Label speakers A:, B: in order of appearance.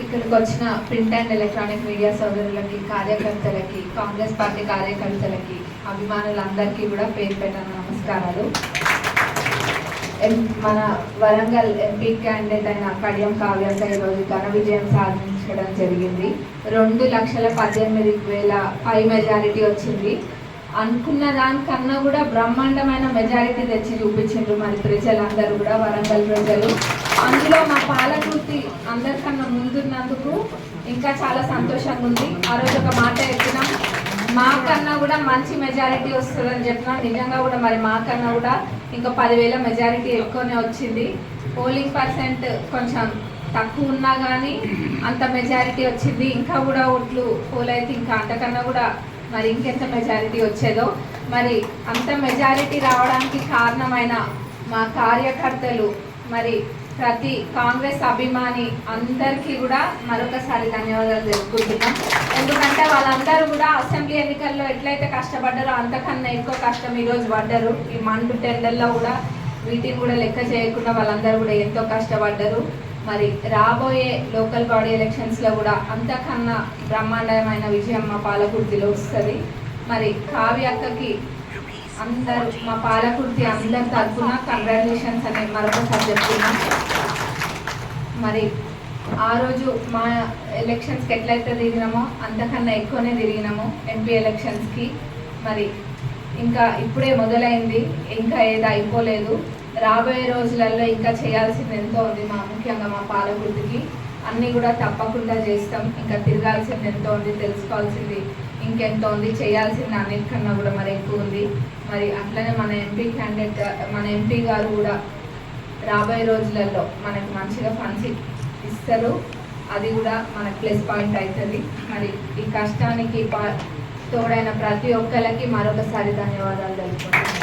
A: ఇక్కడికి వచ్చిన print and electronic media సోదరులకి కార్యకర్తలకి కాంగ్రెస్ పార్టీ కార్యకర్తలకి అభిమానులందరికీ కూడా పేరు పెట్టిన నమస్కారాలు. ఎం- మన వరంగల్ ఎంపీ క్యాండిడేట్ అయిన కడియం కావ్యాస ఈరోజు ఘన విజయం సాధించడం జరిగింది. రెండు లక్షల పద్దెనిమిది వేల పై మెజారిటీ వచ్చింది. అనుకున్న దానికన్నా కూడా బ్రహ్మాండమైన మెజారిటీ తెచ్చి చూపించిండ్రు మరి ప్రజలందరూ కూడా వరంగల్ ప్రజలు. అందులో మా పాలకృతి అందరికన్నా ఇంకా చాలా సంతోషంగా ఉంది. ఆ రోజు ఒక మాట చెప్పినాం మాకన్నా కూడా మంచి మెజారిటీ వస్తుందని చెప్పినాం నిజంగా కూడా మరి మాకన్నా కూడా ఇంకా పదివేల మెజారిటీ ఎక్కువనే వచ్చింది. పోలింగ్ పర్సెంట్ కొంచెం తక్కువ ఉన్నా కానీ అంత మెజారిటీ వచ్చింది. ఇంకా కూడా ఓట్లు పోల్ అయితే ఇంకా అంతకన్నా కూడా మరి ఇంకెంత మెజారిటీ వచ్చేదో. మరి అంత మెజారిటీ రావడానికి కారణమైన మా కార్యకర్తలు మరి ప్రతి కాంగ్రెస్ అభిమాని అందరికీ కూడా మరొకసారి ధన్యవాదాలు తెలుపుకుంటున్నాం. ఎందుకంటే వాళ్ళందరూ కూడా అసెంబ్లీ ఎన్నికల్లో ఎట్లయితే కష్టపడ్డారో అంతకన్నా ఎక్కువ కష్టం ఈరోజు పడ్డారు. ఈ మండు టెండర్లో కూడా వీటిని కూడా లెక్క చేయకుండా వాళ్ళందరూ కూడా ఎంతో కష్టపడ్డారు. మరి రాబోయే లోకల్ బాడీ ఎలక్షన్స్లో కూడా అంతకన్నా బ్రహ్మాండమైన విజయం మా పాలకుర్తిలో వస్తుంది. మరి కావ్య అక్కకి అందరు మా పాలకుర్తి అందరి తరఫున కంగ్రాచులేషన్స్ అని మరొకసారి చెప్తున్నాం మరి ఆ రోజు మా ఎలక్షన్స్కి ఎట్లయితే తిరిగినామో అంతకన్నా ఎక్కువనే తిరిగినాము ఎంపీ ఎలక్షన్స్కి మరి ఇంకా ఇప్పుడే మొదలైంది ఇంకా ఏది అయిపోలేదు. రాబోయే రోజులలో ఇంకా చేయాల్సింది ఎంతో ఉంది మా ముఖ్యంగా మా పాలకుర్తికి అన్నీ కూడా తప్పకుండా చేస్తాం. ఇంకా తిరగాల్సింది ఎంతో ఉంది తెలుసుకోవాల్సింది ఇంకెంతో ఉంది చేయాల్సింది అన్నిటికన్నా కూడా మరి ఎక్కువ ఉంది. మరి అట్లనే మన ఎంపీ క్యాండిడేట్ మన ఎంపీ గారు కూడా రాబోయే రోజులలో మనకు మంచిగా ఫండ్స్ ఇస్తారు. అది కూడా మనకు ప్లస్ పాయింట్ అవుతుంది. మరి ఈ కష్టానికి తోడైన ప్రతి ఒక్కరికి మరొకసారి ధన్యవాదాలు తెలుపుకుంటున్నాను.